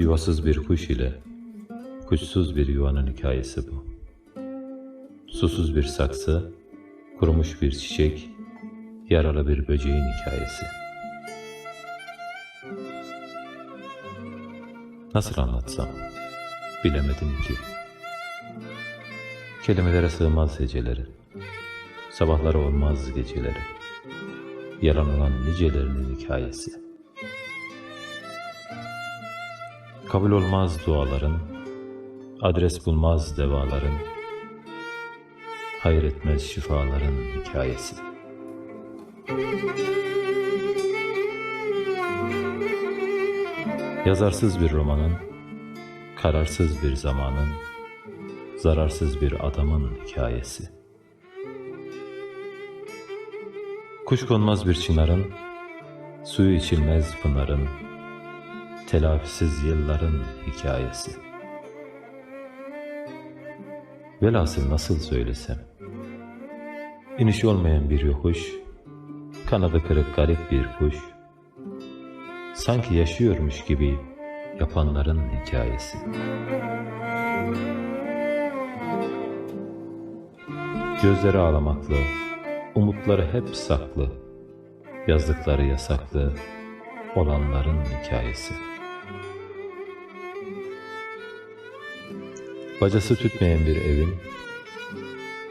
Yuvasız bir kuş ile kuşsuz bir yuvanın hikayesi bu. Susuz bir saksı, kurumuş bir çiçek, yaralı bir böceğin hikayesi. Nasıl anlatsam bilemedim ki. Kelimelere sığmaz heceleri, sabahları olmaz geceleri, yalan olan nicelerinin hikayesi. Kabul olmaz duaların, adres bulmaz devaların, hayır etmez şifaların hikayesi. Yazarsız bir romanın, kararsız bir zamanın, zararsız bir adamın hikayesi. Kuş konmaz bir çınarın, suyu içilmez pınarın, telafisiz yılların hikayesi. Velhasıl nasıl söylesem, inişi olmayan bir yokuş, kanadı kırık garip bir kuş, sanki yaşıyormuş gibi yapanların hikayesi. Gözleri ağlamaklı, umutları hep saklı, yazdıkları yasaklı, olanların hikayesi. Bacası tütmeyen bir evin,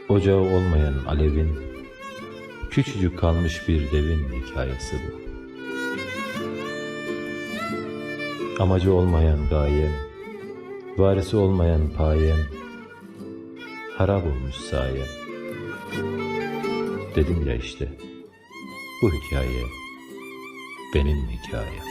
ocağı olmayan alevin, küçücük kalmış bir devin hikayesi bu. Amacı olmayan gayem, varisi olmayan payem, harap olmuş sayem. Dedim ya işte, bu hikaye benim hikayem.